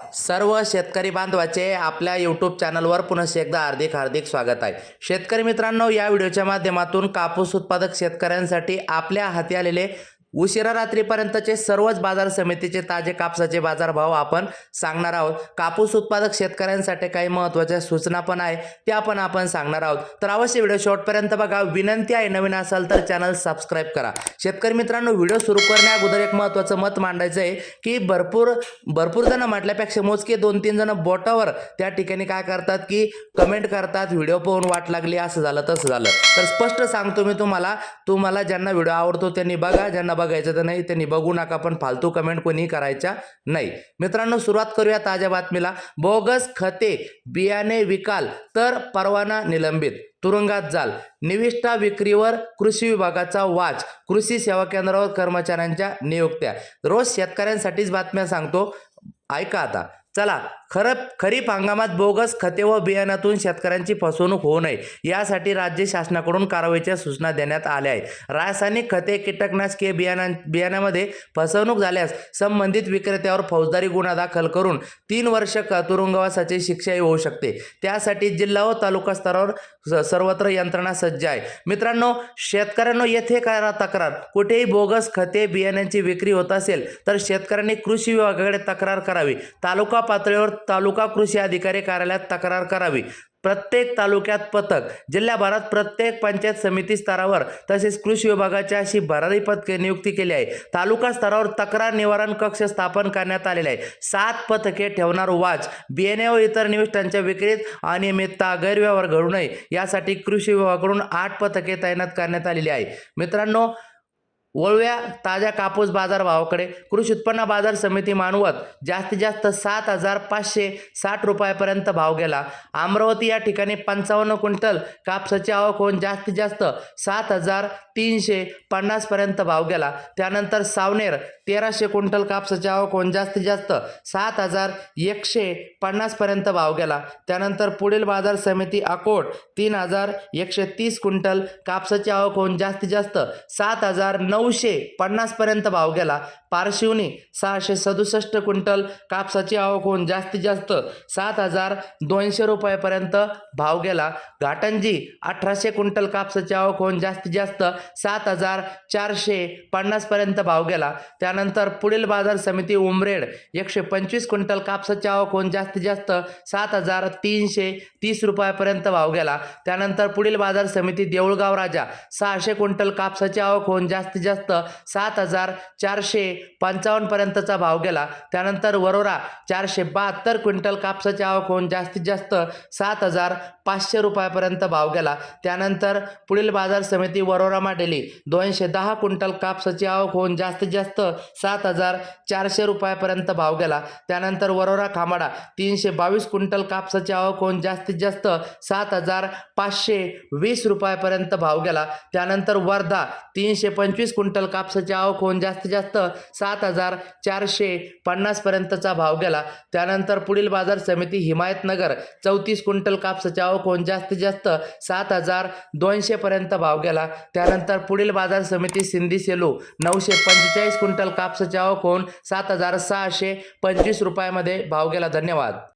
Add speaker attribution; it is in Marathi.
Speaker 1: सर्व शेतकरी बांधवाचे आपल्या यूट्यूब चॅनलवर पुन्हा एकदा हार्दिक हार्दिक स्वागत आहे. शेतकरी मित्रांनो या व्हिडिओच्या माध्यमातून कापूस उत्पादक शेतकऱ्यांसाठी आपल्या हाती आलेले उशिरा रात्रीपर्यंतचे सर्वच बाजार समितीचे ताजे कापसाचे बाजारभाव आपण सांगणार आहोत. कापूस उत्पादक शेतकऱ्यांसाठी काही महत्त्वाच्या सूचना पण आहे त्या पण आपण सांगणार आहोत. तर अवश्य व्हिडिओ शॉर्टपर्यंत बघा. विनंती आहे नवीन असाल तर चॅनल सबस्क्राईब करा. शेतकरी मित्रांनो व्हिडिओ सुरू करण्या अगोदर एक महत्त्वाचं मत मांडायचं आहे की भरपूर भरपूर जण म्हटल्यापेक्षा मोजके दोन तीन जण बोटावर त्या ठिकाणी काय करतात की कमेंट करतात व्हिडिओ पाहून वाट लागली असं झालं तसं झालं. तर स्पष्ट सांगतो मी तुम्हाला. तुम्हाला ज्यांना व्हिडिओ आवडतो त्यांनी बघा ज्यांना बघायचं तर नाही त्यांनी बघू नका पण फालतू कमेंट कोणी करायच्या नाही. मित्रांनो सुरुवात करूया ताज्या बातमीला. बोगस खते बियाणे विकाल तर परवाना निलंबित. तुरुंगात जाल. निविष्ठा विक्रीवर कृषी विभागाचा वाच. कृषी सेवा केंद्रावर कर्मचाऱ्यांच्या नियुक्त्या. रोज शेतकऱ्यांसाठीच बातम्या सांगतो. ऐका आता. चला खरं खरीप हंगामात बोगस खते व बियाण्यातून शेतकऱ्यांची फसवणूक होऊ नये यासाठी राज्य शासनाकडून कारवाईच्या सूचना देण्यात आल्या आहेत. रासायनिक खते कीटकनाशके बियाणा बियाण्यामध्ये फसवणूक झाल्यास संबंधित विक्रेत्यावर फौजदारी गुन्हा दाखल करून तीन वर्ष तुरुंगवासाची शिक्षाही होऊ शकते. त्यासाठी जिल्हा व तालुका स्तरावर स- सर्वत्र यंत्रणा सज्ज आहे. मित्रांनो शेतकऱ्यांनो येथे करा तक्रार? कुठेही बोगस खते बियाण्यांची विक्री होत असेल तर शेतकऱ्यांनी कृषी विभागाकडे तक्रार करावी. तालुका पातळीवर तालुका कृषी अधिकारी कार्यालयात तक्रार करावी. प्रत्येक तालुक्यात पथक जिल्ह्याभरात प्रत्येक पंचायत समिती स्तरावर तसेच कृषी विभागाच्या अशी भरारी पथके नियुक्ती केली आहे. तालुका स्तरावर तक्रार निवारण कक्ष स्थापन करण्यात आलेले आहे. सात पथके ठेवणार वाच बियाणे व इतर निविष्ठांच्या विक्रीत अनियमितता गैरव्यवहार घडू नये यासाठी कृषी विभागाकडून आठ पथके तैनात करण्यात आलेली आहे. मित्रांनो वळव्या ताज्या कापूस बाजार भावाकडे कृषी उत्पन्न बाजार समिती मानवत जास्तीत जास्त सात हजार पाचशे साठ रुपयापर्यंत भाव गेला. अमरावती या ठिकाणी पंचावन्न क्विंटल कापसाची आवक होऊन जास्तीत जास्त सात हजार तीनशे पन्नासपर्यंत भाव गेला. त्यानंतर सावनेर तेराशे क्विंटल कापसाची आवक होऊन जास्तीत जास्त सात हजार एकशे पन्नासपर्यंत भाव गेला. त्यानंतर पुढील बाजार समिती अकोट तीन हजार एकशे तीस क्विंटल कापसाची आवक होऊन जास्तीत जास्त सात हजार नऊ नऊशे पन्नासपर्यंत भाव गेला. पारशिवनी सहाशे सदुसष्ट क्विंटल कापसाची आवक होऊन जास्तीत जास्त सात हजार दोनशे रुपयापर्यंत भाव गेला. घाटंजी अठराशे क्विंटल कापसाची आवक होऊन जास्तीत जास्त सात हजार चारशे पन्नासपर्यंत भाव गेला. त्यानंतर पुढील बाजार समिती उमरेड एकशे पंचवीस क्विंटल कापसाची आवक होऊन जास्तीत जास्त सात हजार तीनशे तीस रुपयापर्यंत भाव गेला. त्यानंतर पुढील बाजार समिती देऊळगाव राजा सहाशे क्विंटल कापसाची आवक होऊन जास्तीत जास्त सात हजार चारशे पंचावन्न पर्यंतचा भाव गेला. त्यानंतर वरोरा चारशे बहात्तर क्विंटल कापसाची आवक होऊन जास्तीत जास्त सात हजार पाचशे रुपयापर्यंत भाव गेला. त्यानंतर पुढील बाजार समिती वरोरा माडेली दोनशे दहा क्विंटल कापसाची आवक होऊन जास्तीत जास्त सात हजार चारशे रुपयापर्यंत भाव गेला. त्यानंतर वरोरा खामाडा तीनशे बावीस क्विंटल कापसाची आवक होऊन जास्तीत जास्त सात हजार पाचशे वीस रुपयापर्यंत भाव गेला. त्यानंतर वर्धा तीनशे पंचवीस क्विंटल कापसाची आवक होऊन जास्तीत जास्त सात हजार चारशे पन्नासपर्यंतचा भाव गेला. त्यानंतर पुढील बाजार समिती हिमायतनगर चौतीस क्विंटल कापसाची आवक कोण? जास्तीत जास्त सात हजार दोनशेपर्यंत भाव गेला. त्यानंतर पुढील बाजार समिती सिंधी सेलू नऊशे पंचेचाळीस क्विंटल कापसाचे आवक होऊन सात हजार सहाशे पंचवीस रुपयामध्ये भाव गेला. धन्यवाद.